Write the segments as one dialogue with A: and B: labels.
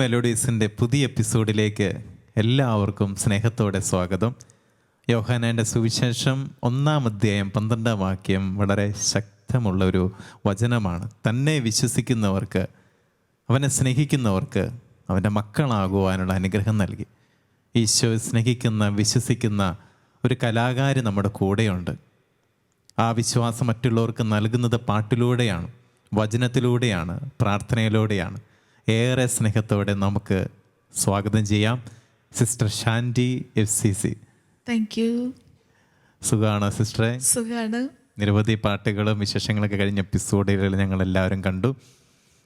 A: മെലോഡീസിന്റെ പുതിയ എപ്പിസോഡിലേക്ക് എല്ലാവർക്കും സ്നേഹത്തോടെ സ്വാഗതം. യോഹാനാന്റെ സുവിശേഷം ഒന്നാം അധ്യായം പന്ത്രണ്ടാം വാക്യം വളരെ ശക്തമുള്ള ഒരു വചനമാണ്. തന്നെ വിശ്വസിക്കുന്നവർക്ക് അവനെ സ്നേഹിക്കുന്നവർക്ക് അവന്റെ മക്കളാകുവാനുള്ള അനുഗ്രഹം നൽകി. ഈശോ സ്നേഹിക്കുന്ന വിശ്വസിക്കുന്ന ഒരു കലാകാരി നമ്മുടെ കൂടെയുണ്ട്. ആ വിശ്വാസം മറ്റുള്ളവർക്ക് നൽകുന്നത് പാട്ടിലൂടെയാണ് വചനത്തിലൂടെയാണ് പ്രാർത്ഥനയിലൂടെയാണ്. ഏറെ സ്നേഹത്തോടെ നമുക്ക് സ്വാഗതം ചെയ്യാം. Sister Shandy F C C.
B: Thank you
A: സുഖമാണ് സിസ്റ്ററെ?
B: സുഖമാണ്
A: നിരവധി പാട്ടുകളും വിശേഷങ്ങളൊക്കെ കഴിഞ്ഞ എപ്പിസോഡുകളിൽ ഞങ്ങൾ എല്ലാവരും കണ്ടു.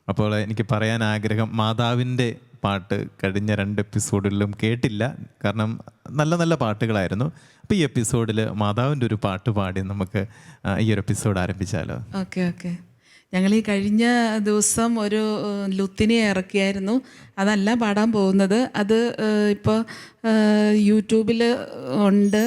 A: അപ്പോൾ എനിക്ക് പറയാൻ ആഗ്രഹം മാതാവിന്റെ പാട്ട് കഴിഞ്ഞ രണ്ട് എപ്പിസോഡിലും കേട്ടില്ല. കാരണം നല്ല നല്ല പാട്ടുകളായിരുന്നു. അപ്പോൾ ഈ എപ്പിസോഡിൽ മാതാവിന്റെ ഒരു പാട്ട് പാടി നമുക്ക് ഈ ഒരു എപ്പിസോഡ് ആരംഭിച്ചാലോ?
B: ഓക്കെ ഓക്കെ ഞങ്ങൾ ഈ കഴിഞ്ഞ ദിവസം ഒരു ലുത്തിനെ ഇറക്കിയായിരുന്നു. അതല്ല പാടാൻ പോകുന്നത്. അത് ഇപ്പോൾ യൂട്യൂബിൽ ഉണ്ട്.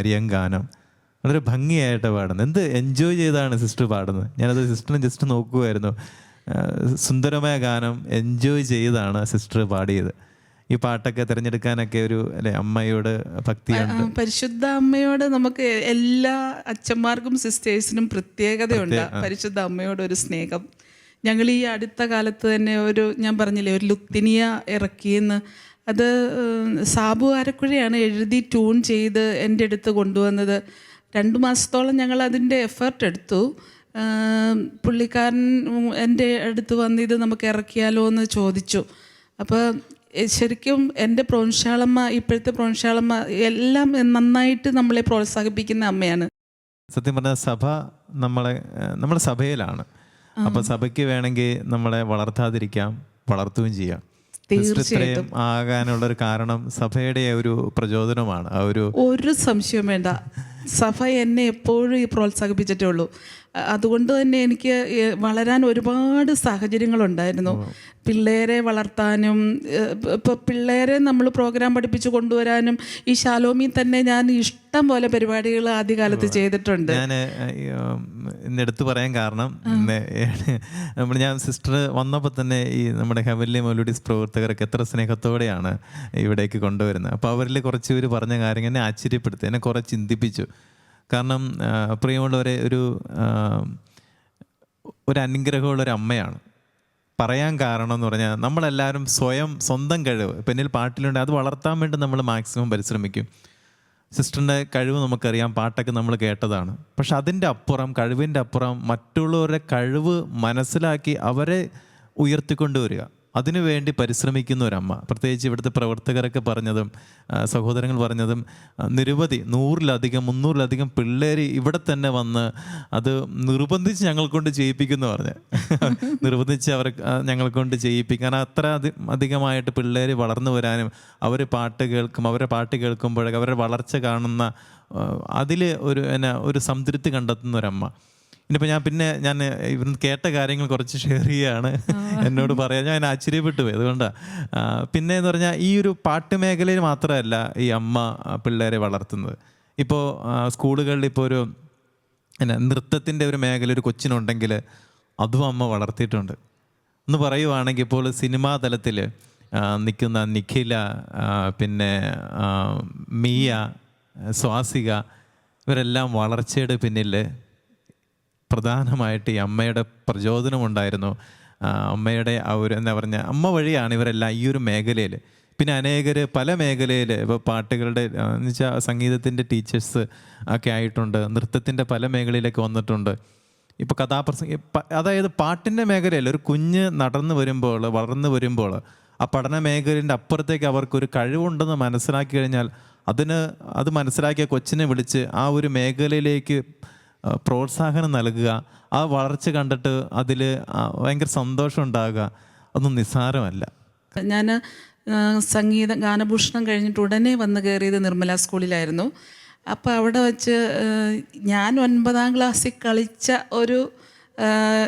A: മരിയം ഗാനം. വളരെ ഭംഗിയായിട്ട് പാടുന്നത്. എന്ത് എൻജോയ് ചെയ്താണ് സിസ്റ്റർ പാടുന്നത്? ഞാനത് സിസ്റ്ററിനെ ജസ്റ്റ് നോക്കുമായിരുന്നു സുന്ദരമായ ഗാനം എൻജോയ് ചെയ്താണ് സിസ്റ്റർ പാടിയത്. ഈ പാട്ടൊക്കെ തിരഞ്ഞെടുക്കാനൊക്കെ ഒരു അല്ലെ അമ്മയോട് ഭക്തിയുണ്ട്.
B: പരിശുദ്ധ അമ്മയോട് നമുക്ക് എല്ലാ അച്ഛന്മാർക്കും സിസ്റ്റേഴ്സിനും പ്രത്യേകതയുണ്ട്. പരിശുദ്ധ അമ്മയോട് ഒരു സ്നേഹം. ഞങ്ങൾ ഈ അടുത്ത കാലത്ത് തന്നെ ഒരു ഞാൻ പറഞ്ഞില്ലേ ഒരു ലുത്തിനിയ ഇറക്കിയെന്ന് അത് സാബു ആരക്കുഴയാണ് എഴുതി ട്യൂൺ ചെയ്ത് എന്റെ അടുത്ത് കൊണ്ടുവന്നത്. രണ്ട് മാസത്തോളം ഞങ്ങൾ അതിന്റെ എഫേർട്ട് എടുത്തു. പുള്ളിക്കാരൻ എന്റെ അടുത്ത് വന്ന് ഇത് നമുക്ക് ഇറക്കിയാലോ എന്ന് ചോദിച്ചു. അപ്പോൾ ശരിക്കും എന്റെ പ്രോൻശാളമ്മ ഇപ്പോഴത്തെ പ്രോൻശാളമ്മ എല്ലാം നന്നായിട്ട് നമ്മളെ പ്രോത്സാഹിപ്പിക്കുന്ന അമ്മയാണ്.
A: സത്യം പറഞ്ഞ സഭ നമ്മളെ നമ്മുടെ സഭയിലാണ്. അപ്പോൾ സഭയ്ക്ക് വേണമെങ്കിൽ നമ്മളെ വളർത്താതിരിക്കാം വളർത്തുകയും ചെയ്യാം. ഇത്രയും ആകാനുള്ള ഒരു കാരണം സഭയുടെ ഒരു പ്രചോദനമാണ്. ആ ഒരു
B: ഒരു സംശയവും വേണ്ട. സഭ എന്നെ എപ്പോഴും ഈ പ്രോത്സാഹിപ്പിച്ചിട്ടേ ഉള്ളൂ. അതുകൊണ്ട് തന്നെ എനിക്ക് വളരാൻ ഒരുപാട് സാഹചര്യങ്ങളുണ്ടായിരുന്നു. പിള്ളേരെ വളർത്താനും ഇപ്പോൾ പിള്ളേരെ നമ്മൾ പ്രോഗ്രാം പഠിപ്പിച്ച് കൊണ്ടുവരാനും ഈ ശാലോമി തന്നെ ഞാൻ ഇഷ്ടം പോലെ പരിപാടികൾ ആദ്യകാലത്ത് ചെയ്തിട്ടുണ്ട്.
A: ഞാൻ ഇന്ന് എടുത്തു പറയാൻ കാരണം നമ്മൾ ഞാൻ സിസ്റ്റർ വന്നപ്പോൾ തന്നെ ഈ നമ്മുടെ ഹെവൻലി മൊലൂഡിസ് പ്രവർത്തകരൊക്കെ എത്ര സ്നേഹത്തോടെയാണ് ഇവിടേക്ക് കൊണ്ടുവരുന്നത്. അപ്പോൾ അവരിൽ കുറച്ച് പേര് പറഞ്ഞ കാര്യങ്ങൾ എന്നെ ആശ്ചര്യപ്പെടുത്തി എന്നെ കുറേ ചിന്തിപ്പിച്ചു. കാരണം പ്രിയമുള്ളവരെ ഒരു ഒരു അനുഗ്രഹമുള്ള ഒരു അമ്മയാണ്. പറയാൻ കാരണം എന്ന് പറഞ്ഞാൽ നമ്മളെല്ലാവരും സ്വയം സ്വന്തം കഴിവ് എന്നിൽ പാട്ടിലുണ്ട് അത് വളർത്താൻ വേണ്ടി നമ്മൾ മാക്സിമം പരിശ്രമിക്കും. സിസ്റ്ററിന്റെ കഴിവ് നമുക്കറിയാം പാട്ടൊക്കെ നമ്മൾ കേട്ടതാണ്. പക്ഷെ അതിന്റെ അപ്പുറം കഴിവിന്റെ അപ്പുറം മറ്റുള്ളവരുടെ കഴിവ് മനസ്സിലാക്കി അവരെ ഉയർത്തിക്കൊണ്ടുവരിക അതിനുവേണ്ടി പരിശ്രമിക്കുന്ന ഒരമ്മ. പ്രത്യേകിച്ച് ഇവിടുത്തെ പ്രവർത്തകരൊക്കെ പറഞ്ഞതും സഹോദരങ്ങൾ പറഞ്ഞതും നിരവധി നൂറിലധികം മുന്നൂറിലധികം പിള്ളേർ ഇവിടെ തന്നെ വന്ന് അത് നിർബന്ധിച്ച് ഞങ്ങൾ കൊണ്ട് ചെയ്യിപ്പിക്കുന്നു പറഞ്ഞ്. നിർബന്ധിച്ച് അവർ ഞങ്ങൾ കൊണ്ട് ചെയ്യിപ്പിക്കും കാരണം അത്ര അധികമായിട്ട് പിള്ളേർ വളർന്നു വരാനും അവർ പാട്ട് കേൾക്കും അവരെ പാട്ട് കേൾക്കുമ്പോഴൊക്കെ അവരുടെ വളർച്ച കാണുന്ന അതിൽ ഒരു എന്നാ ഒരു സംതൃപ്തി കണ്ടെത്തുന്ന ഒരമ്മ. ഇനിയിപ്പോൾ ഞാൻ പിന്നെ ഞാൻ ഇവിടുന്ന് കേട്ട കാര്യങ്ങൾ കുറച്ച് ഷെയർ ചെയ്യുകയാണ് എന്നോട് പറയാൻ ഞാൻ ആശ്ചര്യപ്പെട്ടു പോയി. അതുകൊണ്ടാണ് പിന്നെ എന്ന് പറഞ്ഞാൽ ഈ ഒരു പാട്ട് മേഖലയിൽ മാത്രമല്ല ഈ അമ്മ പിള്ളേരെ വളർത്തുന്നത്. ഇപ്പോൾ സ്കൂളുകളിൽ ഇപ്പോൾ ഒരു എന്നാ നൃത്തത്തിന്റെ ഒരു മേഖല ഒരു കൊച്ചിനുണ്ടെങ്കിൽ അതും അമ്മ വളർത്തിയിട്ടുണ്ട്. എന്ന് പറയുവാണെങ്കിൽ ഇപ്പോൾ സിനിമാ തലത്തിൽ നിൽക്കുന്ന നിഖില പിന്നെ മിയ സ്വാസിക ഇവരെല്ലാം വളർച്ചയുടെ പിന്നിൽ പ്രധാനമായിട്ട് ഈ അമ്മയുടെ പ്രചോദനമുണ്ടായിരുന്നു. അമ്മയുടെ ആ ഒരു എന്താ പറഞ്ഞ അമ്മ വഴിയാണ് ഇവരെല്ലാം ഈ ഒരു മേഖലയിൽ പിന്നെ അനേകർ പല മേഖലയിൽ ഇപ്പോൾ പാട്ടുകളുടെ എന്ന് വെച്ചാൽ സംഗീതത്തിന്റെ ടീച്ചേഴ്സ് ഒക്കെ ആയിട്ടുണ്ട്. നൃത്തത്തിന്റെ പല മേഖലയിലൊക്കെ വന്നിട്ടുണ്ട്. ഇപ്പോൾ കഥാപ്രസംഗ അതായത് പാട്ടിന്റെ മേഖലയിൽ ഒരു കുഞ്ഞ് നടന്നു വരുമ്പോൾ വളർന്നു വരുമ്പോൾ ആ പഠന മേഖലന്റെ അപ്പുറത്തേക്ക് അവർക്കൊരു കഴിവുണ്ടെന്ന് മനസ്സിലാക്കി കഴിഞ്ഞാൽ അതിന് അത് മനസ്സിലാക്കിയ കൊച്ചിനെ വിളിച്ച് ആ ഒരു മേഖലയിലേക്ക് പ്രോത്സാഹനം നൽകുക. ആ വളർച്ച കണ്ടിട്ട് അതിൽ ഭയങ്കര സന്തോഷം ഉണ്ടാകുക. അതൊന്നും നിസ്സാരമല്ല.
B: ഞാൻ സംഗീത ഗാനഭൂഷണം കഴിഞ്ഞിട്ട് ഉടനെ വന്ന് കയറിയത് നിർമ്മല സ്കൂളിലായിരുന്നു. അപ്പോൾ അവിടെ വെച്ച് ഞാൻ ഒൻപതാം ക്ലാസ്സിൽ കളിച്ച ഒരു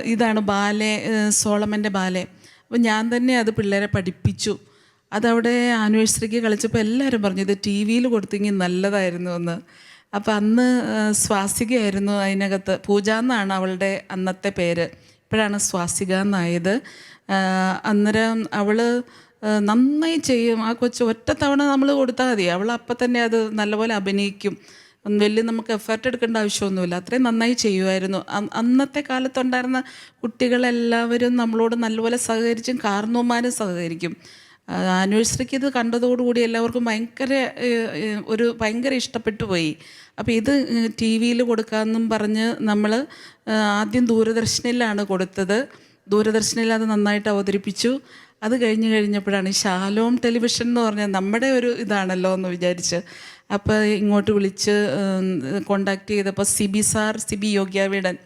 B: ഇതാണ് ബാലെ സോളമന്റെ ബാലെ. അപ്പോൾ ഞാൻ തന്നെ അത് പിള്ളേരെ പഠിപ്പിച്ചു. അതവിടെ ആനിവേഴ്സറിക്ക് കളിച്ചപ്പോൾ എല്ലാവരും പറഞ്ഞു ഇത് ടി വിയിൽ കൊടുത്തെങ്കിൽ നല്ലതായിരുന്നു എന്ന്. അപ്പോൾ അന്ന് സ്വാസികയായിരുന്നു അതിനകത്ത്. പൂജ എന്നാണ് അവളുടെ അന്നത്തെ പേര്. ഇപ്പോഴാണ് സ്വാസിക എന്നായത്. അന്നേരം അവൾ നന്നായി ചെയ്യും. ആ കൊച്ച് ഒറ്റ തവണ നമ്മൾ കൊടുത്താൽ മതി. അവൾ അപ്പം തന്നെ അത് നല്ലപോലെ അഭിനയിക്കും. വലിയ നമുക്ക് എഫേർട്ട് എടുക്കേണ്ട ആവശ്യമൊന്നുമില്ല. അത്രയും നന്നായി ചെയ്യുമായിരുന്നു. അന്നത്തെ കാലത്തുണ്ടായിരുന്ന കുട്ടികളെല്ലാവരും നമ്മളോട് നല്ലപോലെ സഹകരിച്ചും കാർന്നോമാരും സഹകരിക്കും. ആനിവേഴ്സറിക്ക് ഇത് കണ്ടതോടുകൂടി എല്ലാവർക്കും ഭയങ്കര ഒരു ഭയങ്കര ഇഷ്ടപ്പെട്ടു പോയി. അപ്പോൾ ഇത് ടി വിയിൽ കൊടുക്കാമെന്നും പറഞ്ഞ് നമ്മൾ ആദ്യം ദൂരദർശനിലാണ് കൊടുത്തത്. ദൂരദർശനിൽ അത് നന്നായിട്ട് അവതരിപ്പിച്ചു. അത് കഴിഞ്ഞ് കഴിഞ്ഞപ്പോഴാണ് ശാലോം ടെലിവിഷൻ എന്ന് പറഞ്ഞാൽ നമ്മുടെ ഒരു ഇതാണല്ലോ എന്ന് വിചാരിച്ച്. അപ്പോൾ ഇങ്ങോട്ട് വിളിച്ച് കോണ്ടാക്ട് ചെയ്തപ്പോൾ സിബി സാർ സിബി യോഗ്യാവീടൻ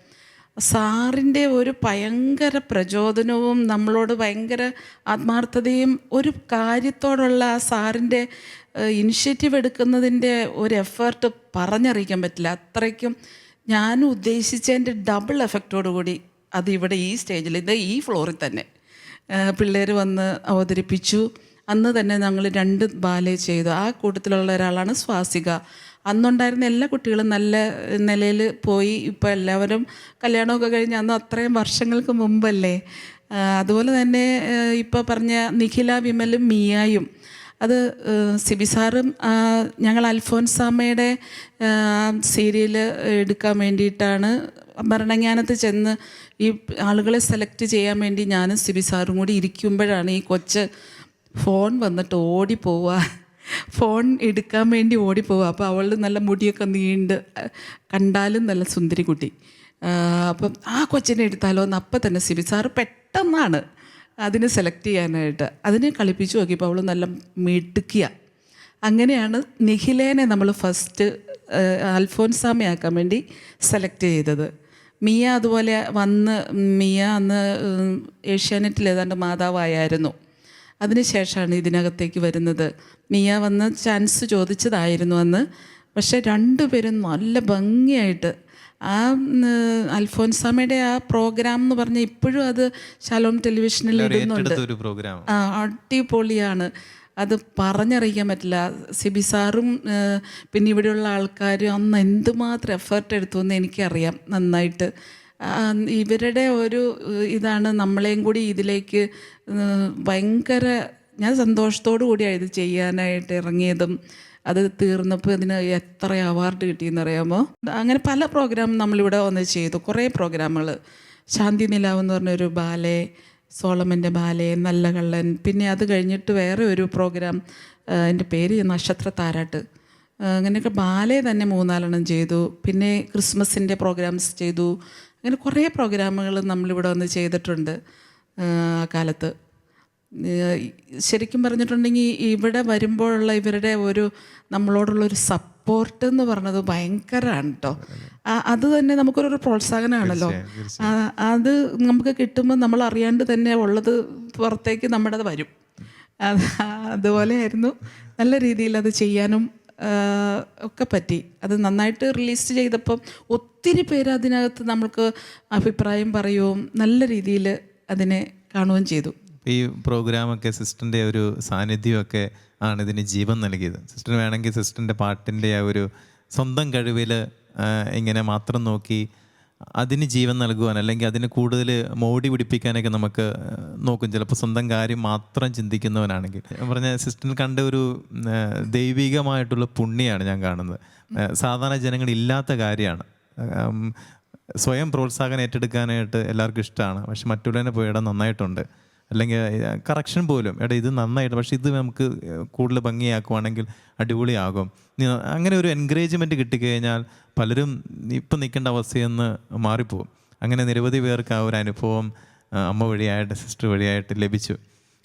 B: സാറിന്റെ ഒരു ഭയങ്കര പ്രചോദനവും നമ്മളോട് ഭയങ്കര ആത്മാർത്ഥതയും ഒരു കാര്യത്തോടുള്ള സാറിന്റെ ഇനിഷ്യേറ്റീവ് എടുക്കുന്നതിന്റെ ഒരു എഫേർട്ട് പറഞ്ഞറിയിക്കാൻ പറ്റില്ല. അത്രയ്ക്കും ഞാൻ ഉദ്ദേശിച്ചതിന്റെ ഡബിൾ എഫക്റ്റോടു കൂടി അത് ഇവിടെ ഈ സ്റ്റേജിൽ ഇത് ഈ ഫ്ലോറിൽ തന്നെ. പിള്ളേർ വന്ന് അവതരിപ്പിച്ചു. അന്ന് തന്നെ ഞങ്ങൾ രണ്ട് ബാലേ ചെയ്തു. ആ കൂട്ടത്തിലുള്ള ഒരാളാണ് സ്വാസിക. അന്നുണ്ടായിരുന്ന എല്ലാ കുട്ടികളും നല്ല നിലയിൽ പോയി ഇപ്പോൾ എല്ലാവരും കല്യാണമൊക്കെ കഴിഞ്ഞ് അന്ന് അത്രയും വർഷങ്ങൾക്ക് മുമ്പല്ലേ? അതുപോലെ തന്നെ ഇപ്പോൾ പറഞ്ഞ നിഖില വിമലും മിയായും അത് സിബി സാറും ഞങ്ങൾ അൽഫോൻസാമ്മയുടെ സീരിയൽ എടുക്കാൻ വേണ്ടിയിട്ടാണ് ഭരണജ്ഞാനത്ത് ചെന്ന് ഈ ആളുകളെ സെലക്ട് ചെയ്യാൻ വേണ്ടി ഞാനും സിബി സാറും കൂടി ഇരിക്കുമ്പോഴാണ് ഈ കൊച്ച് ഫോൺ വന്നിട്ട് ഓടിപ്പോവുക. ഫോൺ എടുക്കാൻ വേണ്ടി ഓടിപ്പോവുക അപ്പോൾ അവൾ നല്ല മുടിയൊക്കെ നീണ്ട് കണ്ടാലും നല്ല സുന്ദരി കുട്ടി. അപ്പം ആ കൊച്ചിനെ എടുത്താലോ എന്ന് അപ്പം തന്നെ സിബി സാറ് പെട്ടെന്നാണ് അതിനെ സെലക്ട് ചെയ്യാനായിട്ട്. അതിനെ കളിപ്പിച്ച് നോക്കിയപ്പോൾ അവൾ നല്ല മിടുക്കിയ. അങ്ങനെയാണ് നിഖിലേനെ നമ്മൾ ഫസ്റ്റ് അൽഫോൻസാമയാക്കാൻ വേണ്ടി സെലക്ട് ചെയ്തത്. മിയ അതുപോലെ വന്ന് മിയ അന്ന് ഏഷ്യാനെറ്റിൽ ഏതാണ്ട് മാതാവായിരുന്നു. അതിനുശേഷമാണ് ഇതിനകത്തേക്ക് വരുന്നത്. മിയ വന്ന് ചാൻസ് ചോദിച്ചതായിരുന്നു അന്ന് പക്ഷേ രണ്ടുപേരും നല്ല ഭംഗിയായിട്ട് ആ അൽഫോൻസാമയുടെ ആ പ്രോഗ്രാം എന്ന് പറഞ്ഞ ഇപ്പോഴും അത് ശലോം ടെലിവിഷനിൽ ഇടുന്നുണ്ട്. ആ അടിപൊളിയാണ്. അത് പറഞ്ഞറിയിക്കാൻ പറ്റില്ല. സിബി സാറും പിന്നെ ഇവിടെയുള്ള ആൾക്കാരും അന്ന് എന്തുമാത്രം എഫേർട്ട് എടുത്തു എന്ന് എനിക്കറിയാം നന്നായിട്ട്. ഇവരുടെ ഒരു ഇതാണ് നമ്മളെയും കൂടി ഇതിലേക്ക് ഭയങ്കര ഞാൻ സന്തോഷത്തോടു കൂടിയാണ് ഇത് ചെയ്യാനായിട്ട് ഇറങ്ങിയതും അത് തീർന്നപ്പോൾ ഇതിന് എത്ര അവാർഡ് കിട്ടിയെന്ന് അറിയാമോ അങ്ങനെ പല പ്രോഗ്രാം നമ്മളിവിടെ വന്ന് ചെയ്തു. കുറേ പ്രോഗ്രാമുകൾ ശാന്തി നിലാവ് എന്ന് പറഞ്ഞൊരു ബാലെ സോളമന്റെ ബാലെ നല്ല കള്ളൻ പിന്നെ അത് കഴിഞ്ഞിട്ട് വേറെ ഒരു പ്രോഗ്രാം എന്റെ പേര് നക്ഷത്ര താരാട്ട്. അങ്ങനെയൊക്കെ ബാലെ തന്നെ മൂന്നാലെണ്ണം ചെയ്തു. പിന്നെ ക്രിസ്മസിന്റെ പ്രോഗ്രാംസ് ചെയ്തു. അങ്ങനെ കുറേ പ്രോഗ്രാമുകൾ നമ്മളിവിടെ വന്ന് ചെയ്തിട്ടുണ്ട് ആ, കാലത്ത്. ശരിക്കും പറഞ്ഞിട്ടുണ്ടെങ്കിൽ ഇവിടെ വരുമ്പോഴുള്ള ഇവരുടെ ഒരു നമ്മളോടുള്ള ഒരു സപ്പോർട്ട് എന്ന് പറഞ്ഞത് ഭയങ്കരമാണ് കേട്ടോ അത് തന്നെ നമുക്കൊരു പ്രോത്സാഹനമാണല്ലോ. അത് നമുക്ക് കിട്ടുമ്പോൾ നമ്മൾ അറിയാണ്ട് തന്നെ ഉള്ളത് പുറത്തേക്ക് നമ്മുടെ അത് വരും. അതുപോലെ ആയിരുന്നു നല്ല രീതിയിൽ അത് ചെയ്യാനും ഒക്കെ പറ്റി. അത് നന്നായിട്ട് റിലീസ് ചെയ്തപ്പം ഒത്തിരി പേര് അതിനകത്ത് നമ്മൾക്ക് അഭിപ്രായം പറയുകയും നല്ല രീതിയിൽ അതിനെ കാണുകയും ചെയ്തു.
A: ഈ പ്രോഗ്രാമൊക്കെ സിസ്റ്ററിന്റെ ഒരു സാന്നിധ്യമൊക്കെ ആണ് ഇതിന് ജീവൻ നൽകിയത്. സിസ്റ്റർ വേണമെങ്കിൽ സിസ്റ്ററിന്റെ പാട്ടിന്റെ ആ ഒരു സ്വന്തം കഴിവിൽ ഇങ്ങനെ മാത്രം നോക്കി അതിന് ജീവൻ നൽകുവാൻ അല്ലെങ്കിൽ അതിന് കൂടുതൽ മോടി പിടിപ്പിക്കാനൊക്കെ നമുക്ക് നോക്കും. ചിലപ്പോൾ സ്വന്തം കാര്യം മാത്രം ചിന്തിക്കുന്നവനാണെങ്കിൽ. പറഞ്ഞ സിസ്റ്റിൽ കണ്ട ഒരു ദൈവികമായിട്ടുള്ള പുണ്യാണ് ഞാൻ കാണുന്നത്. സാധാരണ ജനങ്ങൾ ഇല്ലാത്ത കാര്യമാണ്. സ്വയം പ്രോത്സാഹനം ഏറ്റെടുക്കാനായിട്ട് എല്ലാവർക്കും ഇഷ്ടമാണ്. പക്ഷെ മറ്റുള്ളവനെ പോയി നന്നായിട്ടുണ്ട്. അല്ലെങ്കിൽ കറക്ഷൻ പോലും. എടാ ഇത് നന്നായിട്ട് പക്ഷേ ഇത് നമുക്ക് കൂടുതൽ ഭംഗിയാക്കുവാണെങ്കിൽ അടിപൊളിയാകും. അങ്ങനെ ഒരു എൻകറേജ്മെന്റ് കിട്ടിക്കഴിഞ്ഞാൽ പലരും ഇപ്പം നിൽക്കേണ്ട അവസ്ഥയിൽ നിന്ന് മാറിപ്പോവും. അങ്ങനെ നിരവധി പേർക്ക് ആ ഒരു അനുഭവം അമ്മ വഴിയായിട്ട് സിസ്റ്റർ വഴിയായിട്ട് ലഭിച്ചു.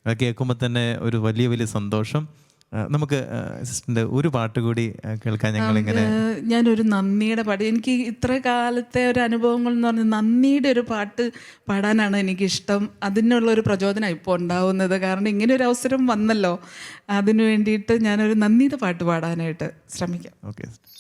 A: അത് കേൾക്കുമ്പോൾ തന്നെ ഒരു വലിയ വലിയ സന്തോഷം. നമുക്ക് സിസ്റ്ററിന്റെ ഒരു പാട്ട് കൂടി കേൾക്കാൻ ഞങ്ങൾ
B: ഇങ്ങനെ. ഞാനൊരു നന്ദിയുടെ പാട്ട് എനിക്ക് ഇത്ര കാലത്തെ ഒരു അനുഭവങ്ങൾ എന്ന് പറഞ്ഞാൽ നന്ദിയുടെ ഒരു പാട്ട് പാടാനാണ് എനിക്കിഷ്ടം. അതിനുള്ള ഒരു പ്രചോദനം ഇപ്പോൾ ഉണ്ടാവുന്നത്. കാരണം ഇങ്ങനെ ഒരു അവസരം വന്നല്ലോ. അതിനു വേണ്ടിയിട്ട് ഞാനൊരു നന്ദിയുടെ പാട്ട് പാടാനായിട്ട് ശ്രമിക്കാം.
A: ഓക്കെ ും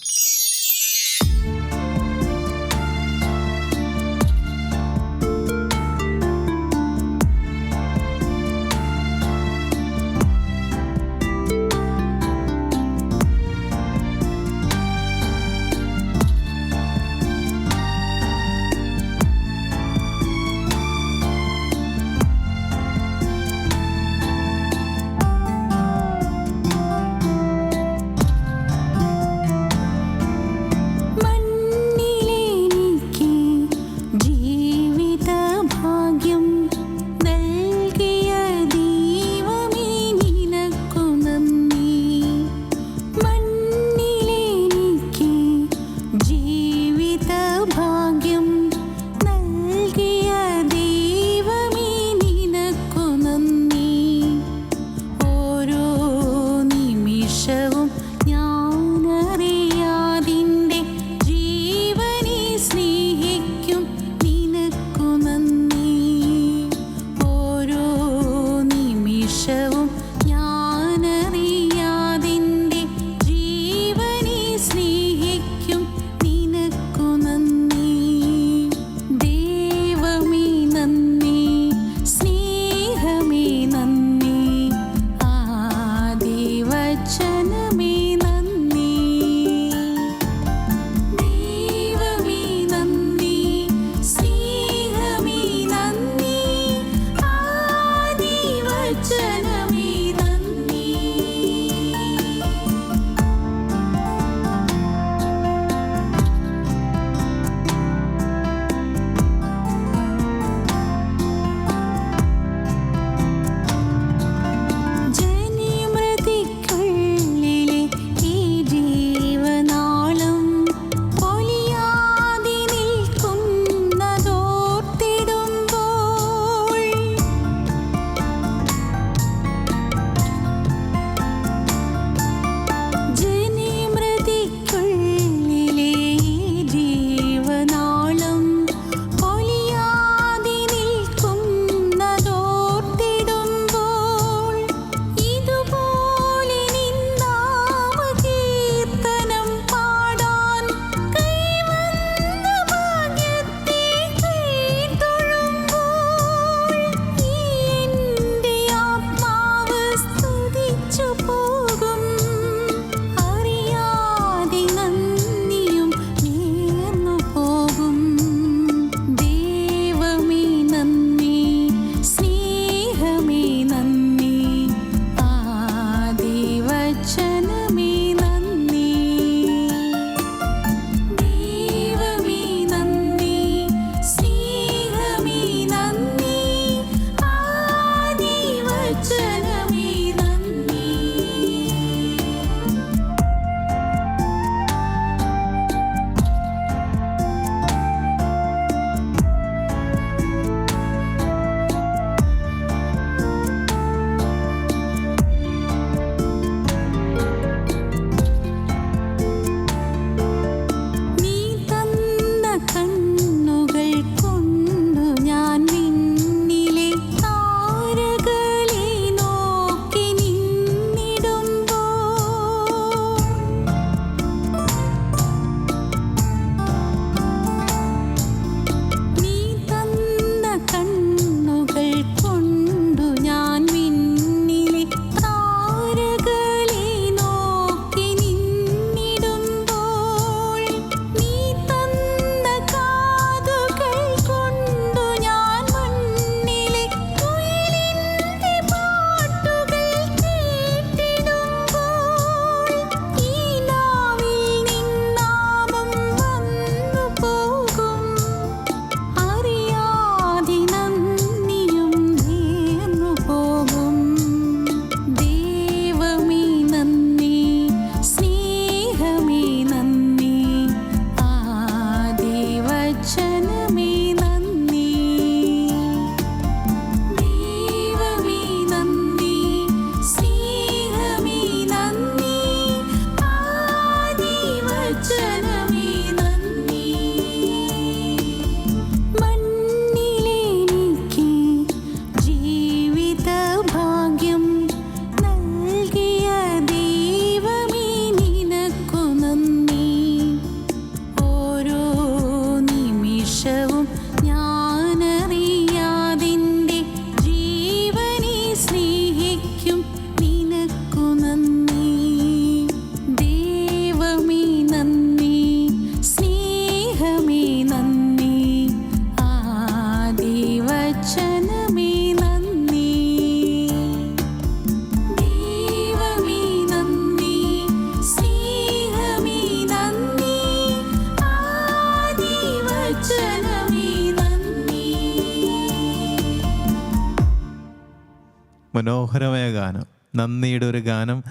A: മനോഹരമായ ഗാനം. നന്ദിയുടെ ഒരു ഗാനം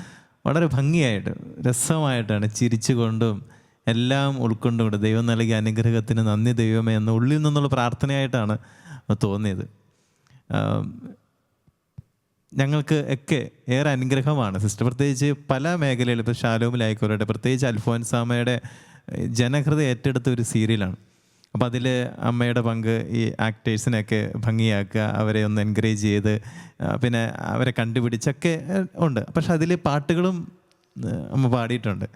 A: വളരെ ഭംഗിയായിട്ട് രസമായിട്ടാണ് ചിരിച്ചുകൊണ്ടും എല്ലാം ഉൾക്കൊണ്ടുകൊണ്ട് ദൈവം നൽകിയ അനുഗ്രഹത്തിന് നന്ദി ദൈവമേ എന്ന ഉള്ളിൽ നിന്നുള്ള പ്രാർത്ഥനയായിട്ടാണ് തോന്നിയത്. ഞങ്ങൾക്ക് ഒക്കെ ഏറെ അനുഗ്രഹമാണ്. സിസ്റ്റർ പ്രത്യേകിച്ച് പല മേഖലയിലും ഇപ്പോൾ ഷാലോമിലായിക്കോട്ടെ പ്രത്യേകിച്ച് അൽഫോൻസാമയുടെ ജനഹൃദയം ഏറ്റെടുത്ത ഒരു സീരിയലാണ്. അപ്പോൾ അതിൽ അമ്മയുടെ പങ്ക് ഈ ആക്ടേഴ്സിനെയൊക്കെ ഭംഗിയാക്കുക അവരെ ഒന്ന് എൻകറേജ് ചെയ്ത് പിന്നെ അവരെ കണ്ടുപിടിച്ചൊക്കെ ഉണ്ട്. പക്ഷെ അതിൽ പാട്ടുകളും അമ്മ പാടിയിട്ടുണ്ട്.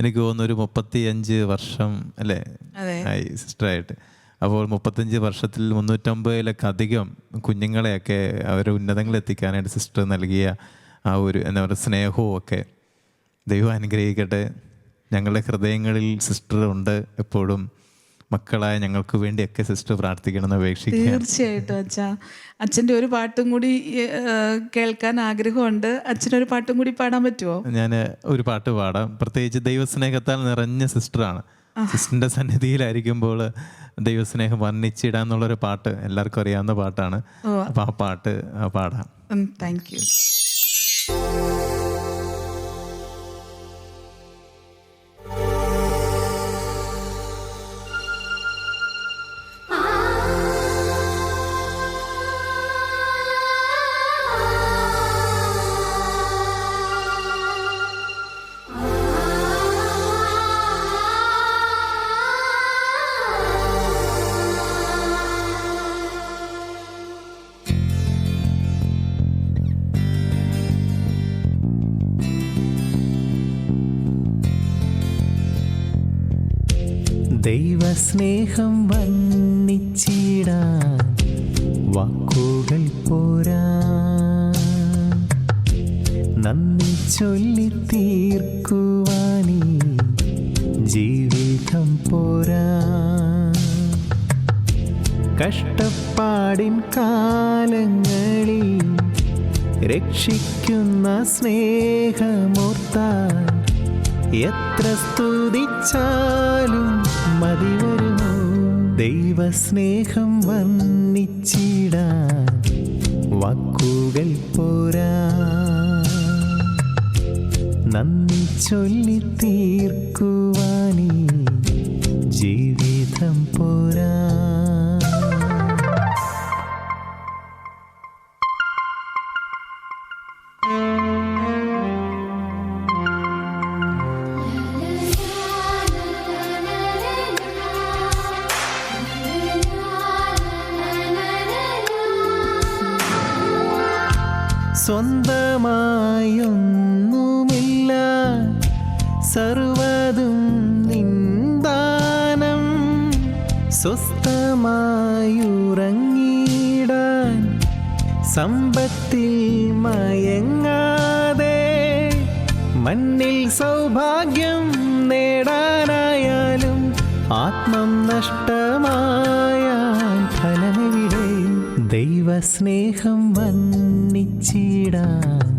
A: എനിക്ക് തോന്നുന്നു ഒരു മുപ്പത്തി അഞ്ച് വർഷം അല്ലേ. ആയി സിസ്റ്ററായിട്ട് അപ്പോൾ മുപ്പത്തഞ്ച് വർഷത്തിൽ മുന്നൂറ്റമ്പതിലൊക്കെ അധികം കുഞ്ഞുങ്ങളെയൊക്കെ അവരെ ഉന്നതങ്ങളിൽ എത്തിക്കാനായിട്ട് സിസ്റ്റർ നൽകിയ ആ ഒരു എന്താ പറയുക സ്നേഹവും ഒക്കെ ദൈവം അനുഗ്രഹിക്കട്ടെ. ഞങ്ങളുടെ ഹൃദയങ്ങളിൽ സിസ്റ്റർ ഉണ്ട് എപ്പോഴും. മക്കളായ ഞങ്ങൾക്ക് വേണ്ടിയൊക്കെ സിസ്റ്റർ പ്രാർത്ഥിക്കണമെന്ന് അപേക്ഷിക്കുക
B: തീർച്ചയായിട്ടും അച്ഛ. അച്ഛന്റെ ഒരു പാട്ടും കൂടി കേൾക്കാൻ ആഗ്രഹമുണ്ട്. അച്ഛനൊരു പാട്ടും കൂടി പാടാൻ പറ്റുമോ
A: ഞാൻ ഒരു പാട്ട് പാടാം. പ്രത്യേകിച്ച് ദൈവസ്നേഹത്താൽ നിറഞ്ഞ സിസ്റ്ററാണ്. സിസ്റ്ററിന്റെ സന്നിധിയിലായിരിക്കുമ്പോൾ ദൈവസ്നേഹം വർണിച്ചിടാന്നുള്ളൊരു പാട്ട് എല്ലാവർക്കും അറിയാവുന്ന പാട്ടാണ്. അപ്പോൾ ആ പാട്ട് പാടാം.
B: Thank you.
C: ദൈവസ്നേഹം വർണിച്ചിടാൻ വാക്കുകൾ പോരാ നന്ദി ചൊല്ലി തീർക്കുവാനീ ജീവിതം പോരാ കഷ്ടപ്പാടിൻ കാലങ്ങളിൽ രക്ഷിക്കുന്ന സ്നേഹമോർത്താൻ എത്ര സ്തുതിച്ചാലും മതി വരുമോ? ദൈവസ്നേഹം വർണിച്ചിടാൻ വാക്കുകൾ പോരാ. നന്ദി ചൊല്ലി തീർക്കുവാനീ സ്വന്തമായൊന്നുമില്ല. സർവതും നിന്ദാനം സ്വസ്ഥമായുറങ്ങിടാൻ സമ്പത്തിൽ മയങ്ങാതെ മണ്ണിൽ സൗഭാഗ്യം നേടാനായാലും ആത്മം നഷ്ടമായ ഫലമെവിടെ? ദൈവസ്നേഹം വർണിച്ചിടാൻ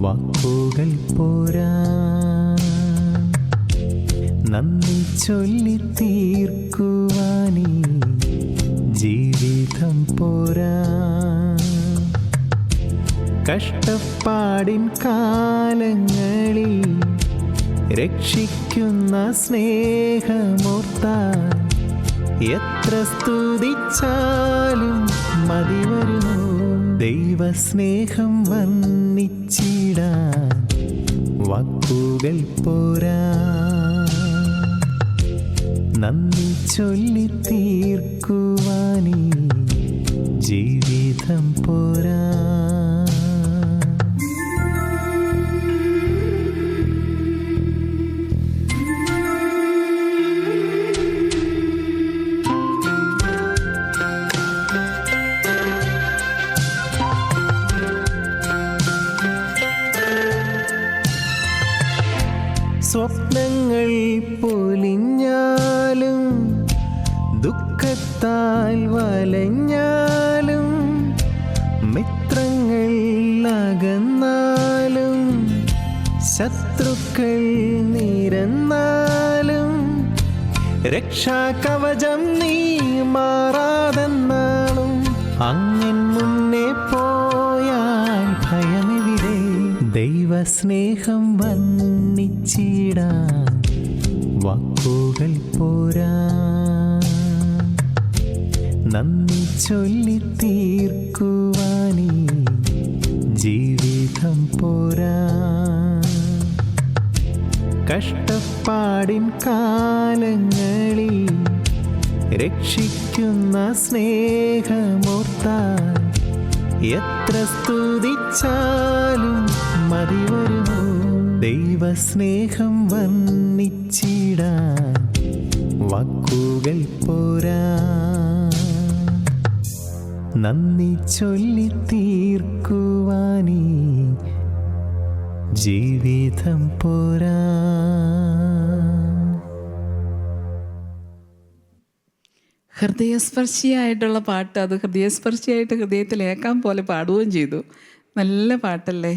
C: വാക്കുകൾ പോരാ. നന്ദി ചൊല്ലി തീർക്കുവാനീ ജീവിതം പോരാ. കഷ്ടപ്പാടിൻ കാലങ്ങളിൽ രക്ഷിക്കുന്ന സ്നേഹമോർത്താൻ എത്ര സ്തുതിച്ചാലും മതി ദൈവസ്നേഹം വർണിച്ചിടാൻ വാക്കുകൾ പോരാ. നന്ദി ചൊല്ലി തീർക്കുവാനി ജീവിതം പോരാ. ദുഃഖത്താൽ വലഞ്ഞാലും മിത്രങ്ങൾ അകന്നാലും ശത്രുക്കൾ നിരന്നാലും രക്ഷാകവചം നീ മാറാതെന്നാളും അങ്ങൻ മുന്നേ പോയാൽ ദൈവസ്നേഹം വന്നിച്ചിടാൻ വാക്കുകൾ പോരാ നന്ദി ചൊല്ലി തീർക്കുവാനീ ജീവിതം പോരാ. കഷ്ടപ്പാടിൻ കാലങ്ങളിൽ രക്ഷിക്കുന്ന സ്നേഹമോർത്താൽ എത്ര സ്തുതിച്ചാലും മതി വരുമോ ദൈവസ്നേഹം പോരാ. നന്ദി ചൊല്ലി തീർക്കുവാനീ ജീവിതം പോരാ.
B: ഹൃദയസ്പർശിയായിട്ടുള്ള പാട്ട് അത് ഹൃദയസ്പർശിയായിട്ട് ഹൃദയത്തിലേക്കാൻ പോലെ പാടുകയും ചെയ്തു. നല്ല പാട്ടല്ലേ?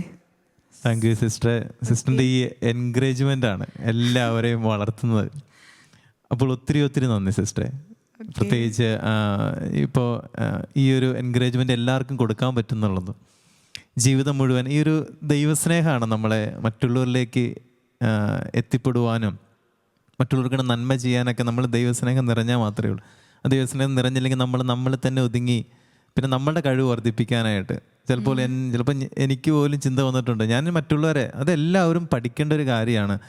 A: താങ്ക് യു സിസ്റ്റർ സിസ്റ്ററിന്റെ ഈ എൻകറേജ്മെന്റ് ആണ് എല്ലാവരെയും വളർത്തുന്നത് അപ്പോൾ ഒത്തിരി ഒത്തിരി നന്ദി സിസ്റ്ററെ പ്രത്യേകിച്ച് ഇപ്പോൾ ഈ ഒരു എൻകറേജ്മെന്റ് എല്ലാവർക്കും കൊടുക്കാൻ പറ്റുന്നുള്ളത്. ജീവിതം മുഴുവൻ ഈ ഒരു ദൈവസ്നേഹമാണ് നമ്മളെ മറ്റുള്ളവരിലേക്ക് എത്തിപ്പെടുവാനും മറ്റുള്ളവർക്ക് നന്മ ചെയ്യാനൊക്കെ നമ്മൾ ദൈവസ്നേഹം നിറഞ്ഞാൽ മാത്രമേ ഉള്ളൂ. ആ ദൈവസ്നേഹം നിറഞ്ഞില്ലെങ്കിൽ നമ്മൾ നമ്മൾ തന്നെ ഒതുങ്ങി പിന്നെ നമ്മളുടെ കഴിവ് വർദ്ധിപ്പിക്കാനായിട്ട്. ചിലപ്പോൾ എൻ ചിലപ്പോൾ എനിക്ക് പോലും ചിന്ത വന്നിട്ടുണ്ട്. ഞാൻ മറ്റുള്ളവരെ അതെല്ലാവരും പഠിക്കേണ്ട ഒരു കാര്യമാണ്.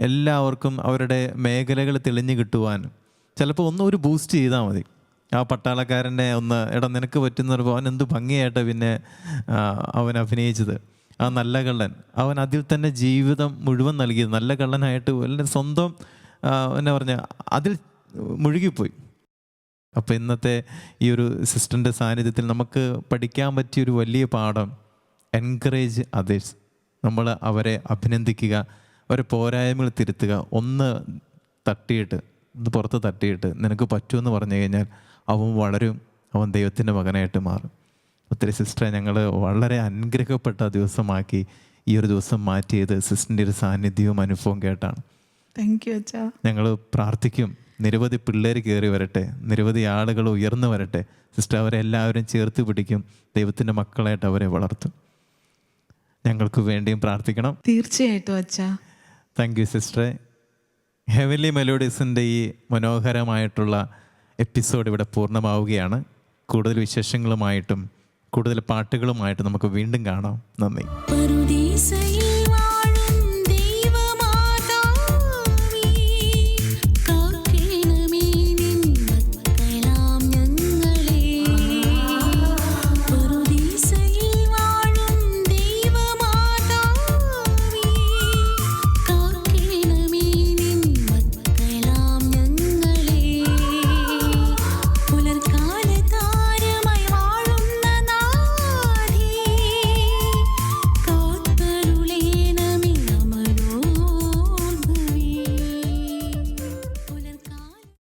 A: എല്ലാവർക്കും അവരുടെ മേഖലകൾ തെളിഞ്ഞു കിട്ടുവാനും ചിലപ്പോൾ ഒന്ന് ഒരു ബൂസ്റ്റ് ചെയ്താൽ മതി. ആ പട്ടാളക്കാരനെ ഒന്ന് എടാ നിനക്ക് പറ്റുന്ന പറയുമ്പോൾ അവൻ എന്ത് ഭംഗിയായിട്ട് പിന്നെ അവൻ അഭിനയിച്ചത്? ആ നല്ല കള്ളൻ. അവൻ അതിൽ തന്നെ ജീവിതം മുഴുവൻ നൽകിയത്. നല്ല കള്ളനായിട്ട് അല്ലെങ്കിൽ സ്വന്തം എന്നാ പറഞ്ഞ അതിൽ മുഴുകിപ്പോയി. അപ്പോൾ ഇന്നത്തെ ഈ ഒരു സിസ്റ്ററിന്റെ സാന്നിധ്യത്തിൽ നമുക്ക് പഠിക്കാൻ പറ്റിയ ഒരു വലിയ പാഠം എൻകറേജ് അതേഴ്സ് നമ്മൾ അവരെ അഭിനന്ദിക്കുക അവരെ പോരായ്മകൾ തിരുത്തുക ഒന്ന് തട്ടിയിട്ട്. ഒന്ന് പുറത്ത് തട്ടിയിട്ട് നിനക്ക് പറ്റുമെന്ന് പറഞ്ഞു കഴിഞ്ഞാൽ അവൻ വളരും അവൻ ദൈവത്തിന്റെ മകനായിട്ട് മാറും. ഒത്തിരി സിസ്റ്ററെ ഞങ്ങൾ വളരെ അനുഗ്രഹപ്പെട്ട ദിവസമാക്കി ഈ ഒരു ദിവസം മാറ്റിയത് സിസ്റ്ററിന്റെ ഒരു സാന്നിധ്യവും അനുഭവവും കേട്ടാണ്.
B: താങ്ക് യു അച്ഛാ.
A: ഞങ്ങൾ പ്രാർത്ഥിക്കും നിരവധി പിള്ളേർ കയറി വരട്ടെ നിരവധി ആളുകൾ ഉയർന്നു വരട്ടെ സിസ്റ്റർ അവരെ എല്ലാവരും ചേർത്ത് പിടിക്കും ദൈവത്തിന്റെ മക്കളായിട്ട് അവരെ വളർത്തും. ഞങ്ങൾക്ക് വേണ്ടിയും പ്രാർത്ഥിക്കണം.
B: തീർച്ചയായിട്ടും അച്ഛാ.
A: താങ്ക് യു സിസ്റ്ററെ ഹെവൻലി മെലോഡീസിന്റെ ഈ മനോഹരമായിട്ടുള്ള എപ്പിസോഡ് ഇവിടെ പൂർണമാവുകയാണ്. കൂടുതൽ വിശേഷങ്ങളുമായിട്ടും കൂടുതൽ പാട്ടുകളുമായിട്ടും നമുക്ക് വീണ്ടും കാണാം. നന്ദി.